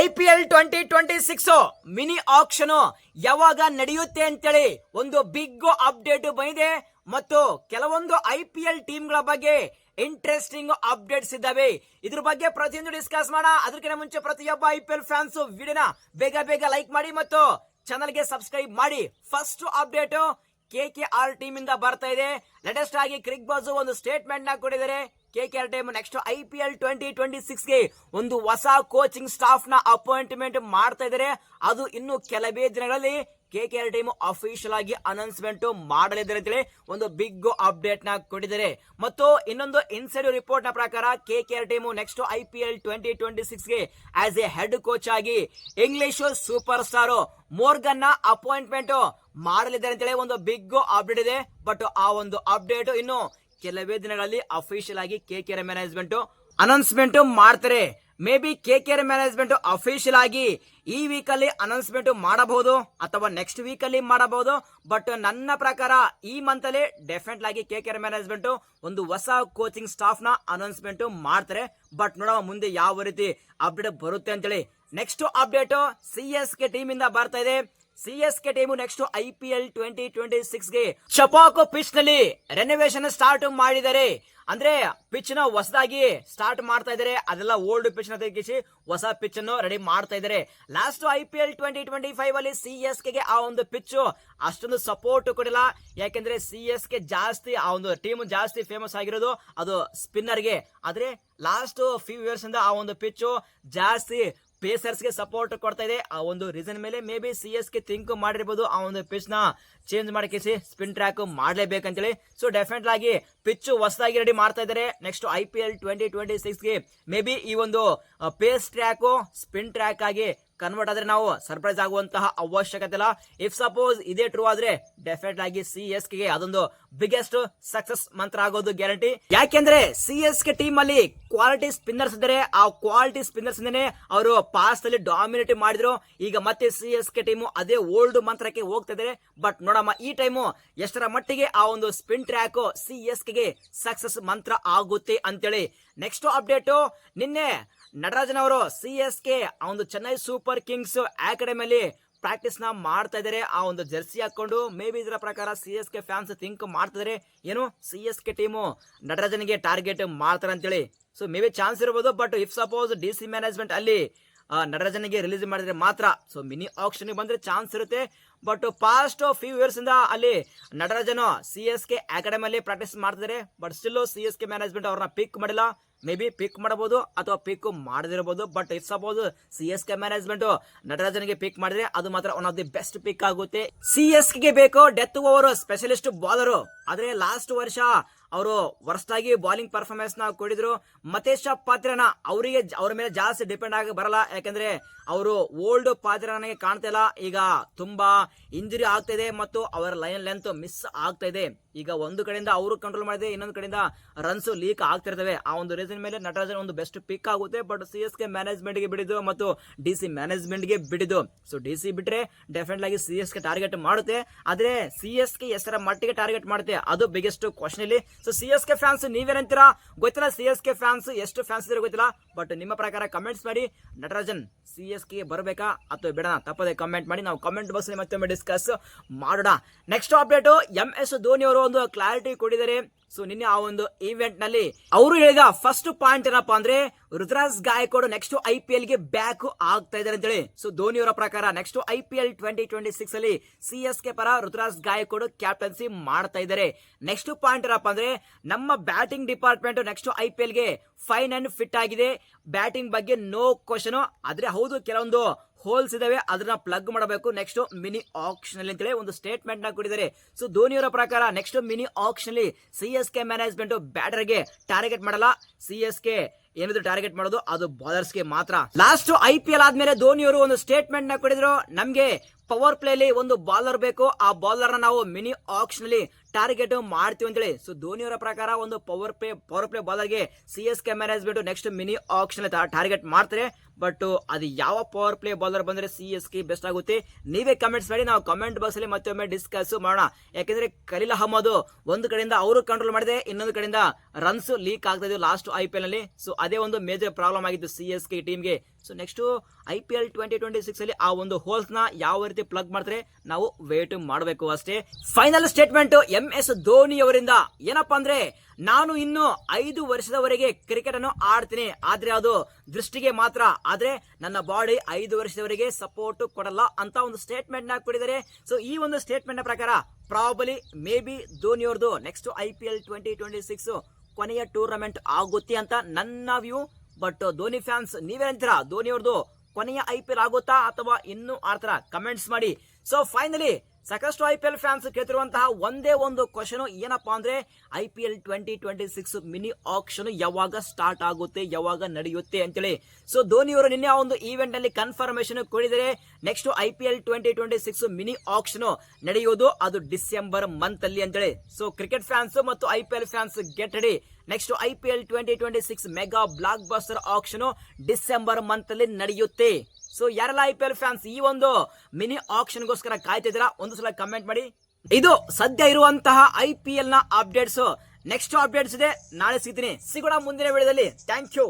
I P twenty twenty six mini auction ಯಾವಾಗ ನಡೆಯುತ್ತೆ ಅಂತೇಳಿ ಒಂದು ಬಿಗ್ ಅಪ್ಡೇಟ್ ಬಂದಿದೆ ಮತ್ತು ಕೆಲವೊಂದು ಐ ಪಿ ಎಲ್ ಟೀಮ್ಗಳ ಬಗ್ಗೆ ಇಂಟ್ರೆಸ್ಟಿಂಗ್ ಅಪ್ಡೇಟ್ಸ್ ಇದ್ದಾವೆ. ಇದ್ರ ಬಗ್ಗೆ ಪ್ರತಿಯೊಂದು ಡಿಸ್ಕಸ್ ಮಾಡೋಣ. ಅದಕ್ಕಿಂತ ಮುಂಚೆ ಪ್ರತಿಯೊಬ್ಬ ಐ ಪಿ ಎಲ್ ಫ್ಯಾನ್ಸ್ ವಿಡಿಯೋನ ಬೇಗ ಬೇಗ ಲೈಕ್ ಮಾಡಿ ಮತ್ತು ಚಾನಲ್ಗೆ ಸಬ್ಸ್ಕ್ರೈಬ್ ಮಾಡಿ. First update K K R team ಇಂದ ಬರ್ತಾ ಇದೆ. ಲೇಟೆಸ್ಟ್ ಆಗಿ ಕ್ರಿಕ್ ಬಾಜು ಒಂದು ಸ್ಟೇಟ್ಮೆಂಟ್ನ ಕೊಟ್ಟಿದ್ದಾರೆ. K K team next I P L twenty twenty ಸಿಕ್ಸ್ಗೆ ಒಂದು ಹೊಸ ಕೋಚಿಂಗ್ ಸ್ಟಾಫ್ನ ಅಪಾಯಿಂಟ್ಮೆಂಟ್ ಮಾಡ್ತಾ ಇದ್ದಾರೆ ಅದು ಇನ್ನು ಕೆಲವೇ ದಿನಗಳಲ್ಲಿ ಕೆ ಕೆ ಟೀಮ್ ಅಫಿಷಿಯಲ್ ಆಗಿ ಅನೌನ್ಸ್ಮೆಂಟ್ ಮಾಡಲಿದ್ದಾರೆ ಅಂತೇಳಿ ಒಂದು ಬಿಗ್ ಅಪ್ಡೇಟ್ನ ಕೊಟ್ಟಿದ್ದಾರೆ. ಮತ್ತು ಇನ್ನೊಂದು ಇನ್ಸೈಡ್ ರಿಪೋರ್ಟ್ನ ಪ್ರಕಾರ K K team next I P L twenty twenty ಸಿಕ್ಸ್ಗೆ as a head coach ಆಗಿ ಇಂಗ್ಲಿಷ್ ಸೂಪರ್ ಸ್ಟಾರ್ ಮೋರ್ಗನ್ನ ಅಪಾಯಿಂಟ್ಮೆಂಟ್ ಮಾಡಲಿದ್ದಾರೆ ಅಂತೇಳಿ ಒಂದು ಬಿಗ್ ಅಪ್ಡೇಟ್ ಇದೆ. ಬಟ್ ಆ ಒಂದು ಅಪ್ಡೇಟ್ ಇನ್ನು ಕೆಲವೇ ದಿನಗಳಲ್ಲಿ ಅಫಿಷಿಯಲ್ ಆಗಿ ಕೆ ಕೆ ಮ್ಯಾನೇಜ್ಮೆಂಟ್ ಅನೌನ್ಸ್ಮೆಂಟ್ ಮಾಡ್ತಾರೆ. Maybe K K management official ಆಗಿ ಈ ವೀಕ್ ಅಲ್ಲಿ ಅನೌನ್ಸ್ಮೆಂಟ್ ಮಾಡಬಹುದು ಅಥವಾ ನೆಕ್ಸ್ಟ್ ವೀಕ್ ಅಲ್ಲಿ ಮಾಡಬಹುದು. ಬಟ್ ನನ್ನ ಪ್ರಕಾರ ಈ ಮಂತ್ ಅಲ್ಲಿ ಡೆಫಿನೆಟ್ ಆಗಿ ಕೆ ಕೆ ಮ್ಯಾನೇಜ್ಮೆಂಟ್ ಒಂದು ಹೊಸ ಕೋಚಿಂಗ್ ಸ್ಟಾಫ್ನ ಅನೌನ್ಸ್ಮೆಂಟ್ ಮಾಡ್ತಾರೆ. ಬಟ್ ನೋಡುವ ಮುಂದೆ ಯಾವ ರೀತಿ ಅಪ್ಡೇಟ್ ಬರುತ್ತೆ ಅಂತೇಳಿ. Next update C S K team ಇಂದ ಬರ್ತಾ ಇದೆ. C S K team next I P L twenty twenty ಸಿಕ್ಸ್ಗೆ ಚಪಾಕೋ ಪಿಚ್ನಲ್ಲಿ ರೆನೋವೇಷನ್ ಸ್ಟಾರ್ಟ್ ಮಾಡಿದ್ದಾರೆ ಅಂದ್ರೆ ಪಿಚ್ನ ಹೊಸದಾಗಿ ಸ್ಟಾರ್ಟ್ ಮಾಡ್ತಾ ಇದ್ದಾರೆ. ಅದೆಲ್ಲ ಓಲ್ಡ್ ಪಿಚ್ನ ತೆಗಿಸಿ ಹೊಸ ಪಿಚ್ ಅನ್ನು ರೆಡಿ ಮಾಡ್ತಾ ಇದ್ದಾರೆ. Last I P L twenty twenty five ಅಲ್ಲಿ ಸಿ ಎಸ್ಗೆ ಆ ಒಂದು ಪಿಚ್ ಅಷ್ಟೊಂದು ಸಪೋರ್ಟ್ ಕೊಡಿಲ್ಲ. ಯಾಕೆಂದ್ರೆ ಸಿ ಎಸ್ ಕೆ ಜಾಸ್ತಿ ಆ ಒಂದು ಟೀಮ್ ಜಾಸ್ತಿ ಫೇಮಸ್ ಆಗಿರೋದು ಅದು ಸ್ಪಿನ್ನರ್ಗೆ. ಆದ್ರೆ ಲಾಸ್ಟ್ ಫ್ಯೂ ಇಯರ್ಸ್ ಇಂದ ಆ ಒಂದು ಪಿಚ್ ಜಾಸ್ತಿ ಪೇಸರ್ಸ್ಗೆ ಸಪೋರ್ಟ್ ಕೊಡ್ತಾ ಇದೆ. ಆ ಒಂದು ರೀಸನ್ ಮೇಲೆ ಮೇ ಬಿ ಸಿ ಎಸ್ಗೆ ಥಿಂಕ್ ಮಾಡಿರ್ಬೋದು ಆ ಒಂದು ಪಿಚ್ನ. ಚೇಂಜ್ ಮಾಡಿಸಿ ಸ್ಪಿನ್ ಟ್ರ್ಯಾಕ್ ಮಾಡಲೇಬೇಕಂತೇಳಿ. ಸೊ ಡೆಫಿನೆಟ್ ಆಗಿ ಪಿಚ್ ಹೊಸದಾಗಿ ರೆಡಿ ಮಾಡ್ತಾ ಇದ್ದಾರೆ. Next I P L twenty twenty ಸಿಕ್ಸ್ಗೆ may be ಈ ಒಂದು ಪೇಸ್ ಟ್ರ್ಯಾಕ್ ಸ್ಪಿನ್ ಟ್ರ್ಯಾಕ್ ಆಗಿ ಕನ್ವರ್ಟ್ ಆದ್ರೆ ನಾವು ಸರ್ಪ್ರೈಸ್ ಆಗುವಂತಹ ಅವಶ್ಯಕತೆ ಇಲ್ಲ. ಇಫ್ ಸಪೋಸ್ ಇದೇ ಟ್ರೂ ಆದ್ರೆ ಡೆಫಿನೆಟ್ ಆಗಿ ಸಿ ಎಸ್ಗೆ ಅದೊಂದು ಬಿಗ್ಗೆಸ್ಟ್ ಸಕ್ಸಸ್ ಮಂತ್ರ ಆಗೋದು ಗ್ಯಾರಂಟಿ ಯಾಕೆಂದ್ರೆ ಸಿ ಎಸ್ ಕೆ ಟೀಮ್ ಅಲ್ಲಿ ಕ್ವಾಲಿಟಿ ಸ್ಪಿನ್ನರ್ಸ್ ಇದ್ದಾರೆ. ಆ ಕ್ವಾಲಿಟಿ ಸ್ಪಿನ್ನರ್ಸ್ ಇಂದನೇ ಅವರು ಪಾಸ್ ಅಲ್ಲಿ ಡಾಮಿನೇಟ್ ಮಾಡಿದ್ರು. ಈಗ ಮತ್ತೆ ಸಿ ಎಸ್ ಕೆ ಟೀಮು ಅದೇ ಓಲ್ಡ್ ಮಂತ್ರಕ್ಕೆ ಹೋಗ್ತಾ ಇದ್ದಾರೆ. ಬಟ್ ನೋಡಮ್ಮ, ಈ ಟೈಮು ಎಷ್ಟರ ಮಟ್ಟಿಗೆ ಆ ಒಂದು ಸ್ಪಿನ್ ಟ್ರ್ಯಾಕ್ ಸಿ ಎಸ್ ಕೆಗೆ ಸಕ್ಸಸ್ ಮಂತ್ರ ಆಗುತ್ತೆ ಅಂತೇಳಿ. ನೆಕ್ಸ್ಟ್ ಅಪ್ಡೇಟ್ ನಿನ್ನೆ ನಟರಾಜನ್ ಅವರು ಸಿ ಎಸ್ ಕೆ, ಆ ಒಂದು ಚೆನ್ನೈ ಸೂಪರ್ ಕಿಂಗ್ಸ್ ಅಕಾಡೆಮಿಯಲ್ಲಿ ಪ್ರಾಕ್ಟೀಸ್ನ ಮಾಡ್ತಾ ಇದ್ದಾರೆ ಆ ಒಂದು ಜರ್ಸಿ ಹಾಕೊಂಡು ಮೇ ಬಿ ಇದರ ಪ್ರಕಾರ C S K fans think ಮಾಡ್ತಿದ್ದಾರೆ ಏನು? ಸಿ ಎಸ್ ಕೆ ಟೀಮು ನಟರಾಜನಿಗೆ ಟಾರ್ಗೆಟ್ ಮಾಡ್ತಾರೆ ಅಂತೇಳಿ. ಸೊ ಮೇ ಬಿ ಚಾನ್ಸ್ ಇರ್ಬೋದು but if suppose D C management ಅಲ್ಲಿ ನಟರಾಜನಿಗೆ ರಿಲೀಸ್ ಮಾಡಿದ್ರೆ ಮಾತ್ರ. ಸೊ ಮಿನಿ ಆಕ್ಷನ್ ಬಂದ್ರೆ ಚಾನ್ಸ್ ಇರುತ್ತೆ. ಬಟ್ ಪಾಸ್ಟ್ ಫ್ಯೂ ಇಯರ್ಸ್ ಇಂದ ಅಲ್ಲಿ ನಟರಾಜನ್ ಸಿ ಎಸ್ ಕೆ ಅಕಾಡೆಮಿಯಲ್ಲಿ ಪ್ರಾಕ್ಟೀಸ್ ಮಾಡ್ತಿದ್ದಾರೆ but still C S K management ಅವ್ರನ್ನ ಪಿಕ್ ಮಾಡಿಲ್ಲ. ಮೇ ಬಿ ಪಿಕ್ ಮಾಡಬಹುದು ಅಥವಾ pick ಮಾಡದಿರಬಹುದು. But it's suppose C S K management ನಟರಾಜನಿಗೆ pick ಮಾಡಿದ್ರೆ ಅದು ಮಾತ್ರ one of the best pick ಆಗುತ್ತೆ. ಸಿ ಎಸ್ ಕೆ ಬೇಕು ಡೆತ್ ಓವರ್ ಸ್ಪೆಷಲಿಸ್ಟ್ ಬಾಲರು ಆದ್ರೆ ಲಾಸ್ಟ್ ವರ್ಷ ಅವರು ವರ್ಷದಾಗಿ ಬಾಲಿಂಗ್ ಪರ್ಫಾರ್ಮೆನ್ಸ್ನ ಕೊಡಿದ್ರು. ಮತೇಶ ಪಾತ್ರನ ಅವರಿಗೆ ಅವ್ರ ಮೇಲೆ ಜಾಸ್ತಿ ಡಿಪೆಂಡ್ ಆಗಿ ಬರಲ್ಲ. ಯಾಕಂದ್ರೆ ಅವರು ಓಲ್ಡ್ ಪಾತ್ರ ನನಗೆ ಕಾಣ್ತಾ ಇಲ್ಲ. ಈಗ ತುಂಬಾ ಇಂಜುರಿ ಆಗ್ತಾ ಇದೆ ಮತ್ತು ಅವರ ಲೈನ್ ಲೆಂತ್ ಮಿಸ್ ಆಗ್ತಾ ಇದೆ ಈಗ ಒಂದು ಕಡೆಯಿಂದ ಅವರು ಕಂಟ್ರೋಲ್ ಮಾಡಿದೆ ಇನ್ನೊಂದು ಕಡೆಯಿಂದ ರನ್ಸ್ ಲೀಕ್ ಆಗ್ತಿರ್ತವೆ. ಆ ಒಂದು ರೀಸನ್ ಮೇಲೆ ನಟರಾಜನ್ ಒಂದು ಬೆಸ್ಟ್ ಪಿಕ್ ಆಗುತ್ತೆ ಬಟ್ ಸಿ ಎಸ್ ಕೆ ಮ್ಯಾನೇಜ್ಮೆಂಟ್ಗೆ ಬಿಡಿದ್ದು ಮತ್ತು ಡಿ ಸಿ ಮ್ಯಾನೇಜ್ಮೆಂಟ್ಗೆ ಬಿಡಿದ್ದು ಸೊ ಡಿ ಸಿ ಬಿಟ್ರೆ ಡೆಫಿನೆಟ್ ಆಗಿ ಸಿ ಎಸ್ ಕೆ ಟಾರ್ಗೆಟ್ ಮಾಡುತ್ತೆ. ಆದ್ರೆ ಸಿ ಎಸ್ ಕೆ ಎಷ್ಟರ ಮಟ್ಟಿಗೆ ಟಾರ್ಗೆಟ್ ಮಾಡುತ್ತೆ, ಅದು ಬಿಗ್ಗೆಸ್ಟ್ ಕ್ವಶನ್ ಇಲ್ಲಿ. So C S K fans ನೀವೇನಂತೀರಾ ಗೊತ್ತಿಲ್ಲ ಸಿ ಎಸ್ ಕೆ ಫ್ಯಾನ್ಸ್ ಎಷ್ಟು ಫ್ಯಾನ್ಸ್ ಇದ್ರೆ ಗೊತ್ತಿಲ್ಲ ಬಟ್ ನಿಮ್ಮ ಪ್ರಕಾರ ಕಮೆಂಟ್ಸ್ ಮಾಡಿ. ನಟರಾಜನ್ ಸಿ ಎಸ್ ಕೆ ಬರಬೇಕಾ ಅಥವಾ ಬೇಡ ತಪ್ಪದೆ ಕಮೆಂಟ್ ಮಾಡಿ. ನಾವು ಕಮೆಂಟ್ ಬಾಕ್ಸ್ ಮತ್ತೊಮ್ಮೆ ಡಿಸ್ಕಸ್ ಮಾಡೋಣ. Next update M S Dhoni ಅವರು ಒಂದು ಕ್ಲಾರಿಟಿ ಕೊಟ್ಟಿದ್ದಾರೆ ಸೊ ನಿನ್ನೆ ಆ ಒಂದು ಈವೆಂಟ್ನಲ್ಲಿ ಅವರು ಹೇಳಿದ ಫಸ್ಟ್ ಪಾಯಿಂಟ್ ಏನಪ್ಪಾ ಅಂದ್ರೆ Ruturaj Gaikwad next I P ಎಲ್ಗೆ back ಆಗ್ತಾ ಇದ್ದಾರೆ ಅಂತೇಳಿ. ಸೊ ಧೋನಿ ಅವರ ಪ್ರಕಾರ next I P L twenty twenty six ಅಲ್ಲಿ ಸಿ ಎಸ್ ಕೆ ಪರ ರುದ್ರಾಜ್ ಗಾಯಕ್ವಾಡ್ ಕ್ಯಾಪ್ಟನ್ಸಿ ಮಾಡ್ತಾ ಇದ್ದಾರೆ. ನೆಕ್ಸ್ಟ್ ಪಾಯಿಂಟ್ ಏನಪ್ಪಾ ಅಂದ್ರೆ, ನಮ್ಮ batting department next I P ಎಲ್ಗೆ fine and fit ಆಗಿದೆ. ಬ್ಯಾಟಿಂಗ್ ಬಗ್ಗೆ ನೋ ಕ್ವಶನ್ ಆದ್ರೆ ಹೌದು, ಕೆಲವೊಂದು ಹೋಲ್ಸ್ ಇದಾವೆ ಅದನ್ನ ಪ್ಲಗ್ ಮಾಡಬೇಕು. ನೆಕ್ಸ್ಟ್ ಮಿನಿ ಆಕ್ಷನ್ ಅಲ್ಲಿ ಅಂತೇಳಿ ಒಂದು ಸ್ಟೇಟ್ಮೆಂಟ್ನ ಕೊಟ್ಟಿದ್ದಾರೆ. ಸೊ ಧೋನಿಯವರ ಪ್ರಕಾರ ನೆಕ್ಸ್ಟ್ ಮಿನಿ ಆಕ್ಷನ್ ಅಲ್ಲಿ ಸಿ ಎಸ್ ಕೆ ಮ್ಯಾನೇಜ್ಮೆಂಟ್ ಬ್ಯಾಟರ್ಗೆ ಟಾರ್ಗೆಟ್ ಮಾಡಲ್ಲ. ಸಿ ಎಸ್ ಕೆ ಏನಿದ್ರು ಟಾರ್ಗೆಟ್ ಮಾಡೋದು, ಅದು ಬಾಲರ್ಸ್ಗೆ ಗೆ ಮಾತ್ರ. ಲಾಸ್ಟ್ ಐ ಪಿ ಎಲ್ ಆದ್ಮೇಲೆ ಧೋನಿಯವರು ಒಂದು ಸ್ಟೇಟ್ಮೆಂಟ್ನ ಕೊಟ್ಟಿದ್ರು. ನಮ್ಗೆ ಪವರ್ ಪ್ಲೇ ಅಲ್ಲಿ ಒಂದು ಬಾಲರ್ ಬೇಕು. ಆ ಬಾಲರ್ ನಾವು ಮಿನಿ ಆಕ್ಷನ್ ಅಲ್ಲಿ ಟಾರ್ಗೆಟ್ ಮಾಡ್ತೀವಿ ಅಂತೇಳಿ. ಸೊ ಧೋನಿಯವರ ಪ್ರಕಾರ ಒಂದು power play power play ಬಾಲರ್ಗೆ C S K management next mini auction target ಮಾಡ್ತಾರೆ. ಬಟ್ ಅದು ಯಾವ ಪವರ್ ಪ್ಲೇ ಬಾಲರ್ ಬಂದ್ರೆ ಸಿ ಎಸ್ ಕೆ ಬೆಸ್ಟ್ ಆಗುತ್ತೆ? ನೀವೇ ಕಮೆಂಟ್ಸ್ ಮಾಡಿ, ನಾವು ಕಮೆಂಟ್ ಬಾಕ್ಸ್ ಅಲ್ಲಿ ಮತ್ತೊಮ್ಮೆ ಡಿಸ್ಕಸ್ ಮಾಡೋಣ. ಯಾಕಂದ್ರೆ ಖಲೀಲ್ ಅಹಮದ್ ಒಂದು ಕಡೆಯಿಂದ ಅವರು ಕಂಟ್ರೋಲ್ ಮಾಡಿದೆ, ಇನ್ನೊಂದು ಕಡೆಯಿಂದ ರನ್ಸ್ ಲೀಕ್ ಆಗ್ತಾ ಇದ್ದು ಲಾಸ್ಟ್ ಐ ಪಿ ಎಲ್ನಲ್ಲಿ ಸೊ ಅದೇ ಒಂದು ಮೇಜರ್ ಪ್ರಾಬ್ಲಮ್ ಆಗಿತ್ತು ಸಿ ಎಸ್ ಕೆ ಟೀಮ್ಗೆ so next I P L twenty twenty six ಅಲ್ಲಿ ಆ ಒಂದು ಹೋಲ್ಸ್ನ ಯಾವ ರೀತಿ ಪ್ಲಗ್ ಮಾಡ್ತಾರೆ, ನಾವು ವೇಟ್ ಮಾಡಬೇಕು ಅಷ್ಟೇ. Final statement M S Dhoni ಅವರಿಂದ. ಏನಪ್ಪಾ ಅಂದ್ರೆ, ನಾನು ಇನ್ನು ಐದು ವರ್ಷದವರೆಗೆ ಕ್ರಿಕೆಟ್ ಅನ್ನು ಆಡ್ತೀನಿ. ಆದ್ರೆ ಅದು ದೃಷ್ಟಿಗೆ ಮಾತ್ರ. ಆದ್ರೆ ನನ್ನ ಬಾಡಿ ಐದು ವರ್ಷದವರೆಗೆ ಸಪೋರ್ಟ್ ಕೊಡಲ್ಲ ಅಂತ ಒಂದು ಸ್ಟೇಟ್ಮೆಂಟ್ನ ಕೊಟ್ಟಿದ್ದಾರೆ. ಸೊ ಈ ಒಂದು ಸ್ಟೇಟ್ಮೆಂಟ್ನ ಪ್ರಕಾರ ಪ್ರಾಬಲಿ ಮೇ ಬಿ ಧೋನಿ ಅವ್ರದ್ದು next I P L twenty twenty six ಕೊನೆಯ ಟೂರ್ನಮೆಂಟ್ ಆಗುತ್ತೆ ಅಂತ ನನ್ನ ವ್ಯೂ ಬಟ್ ಧೋನಿ ಫ್ಯಾನ್ಸ್ ನೀವೇನಂತೀರಾ ಧೋನಿ ಅವ್ರದ್ದು ಕೊನೆಯ ಐ ಪಿ ಎಲ್ ಆಗುತ್ತಾ ಅಥವಾ ಇನ್ನೂ ಆಡ್ತಾರ ಕಮೆಂಟ್ಸ್ ಮಾಡಿ. ಸೊ ಫೈನಲಿ ಸಾಕಷ್ಟು ಐ ಪಿ ಎಲ್ ಫ್ಯಾನ್ಸ್ ಕೇಳ್ತಿರುವಂತಹ ಒಂದೇ ಒಂದು ಕ್ವಶನ್ ಏನಪ್ಪಾ ಅಂದ್ರೆ I P L twenty twenty six mini auction ಯಾವಾಗ ಸ್ಟಾರ್ಟ್ ಆಗುತ್ತೆ, ಯಾವಾಗ ನಡೆಯುತ್ತೆ ಅಂತೇಳಿ. ಸೊ ಧೋನಿ ಅವರು ನಿನ್ನೆ ಆ ಒಂದು ಈವೆಂಟ್ ಅಲ್ಲಿ confirmation ಕೊಡಿದರೆ next I P L twenty twenty six mini auction ನಡೆಯುವುದು ಅದು ಡಿಸೆಂಬರ್ ಮಂತ್ ಅಲ್ಲಿ ಅಂತೇಳಿ. ಸೊ ಕ್ರಿಕೆಟ್ ಫ್ಯಾನ್ಸ್ ಮತ್ತು I P L fans get ready next I P L twenty twenty six mega blockbuster auction December month ಅಲ್ಲಿ ನಡೆಯುತ್ತೆ. So ಯಾರೆಲ್ಲ I P L fans ಈ ಒಂದು ಮಿನಿ ಆಕ್ಷನ್ಗೋಸ್ಕರ ಕಾಯ್ತಿದ್ದೀರಾ? ಒಂದು ಸಲ ಕಮೆಂಟ್ ಮಾಡಿ. ಇದು ಸದ್ಯ ಇರುವಂತಹ ಐ ಪಿ ಎಲ್ನ ಅಪ್ಡೇಟ್ಸ್ ನೆಕ್ಸ್ಟ್ ಅಪ್ಡೇಟ್ಸ್ ಇದೆ. ನಾಳೆ ಸಿಗ್ತೀನಿ. ಸಿಗೋಣ ಮುಂದಿನ ವೇಳೆಯಲ್ಲಿ ಥ್ಯಾಂಕ್ ಯು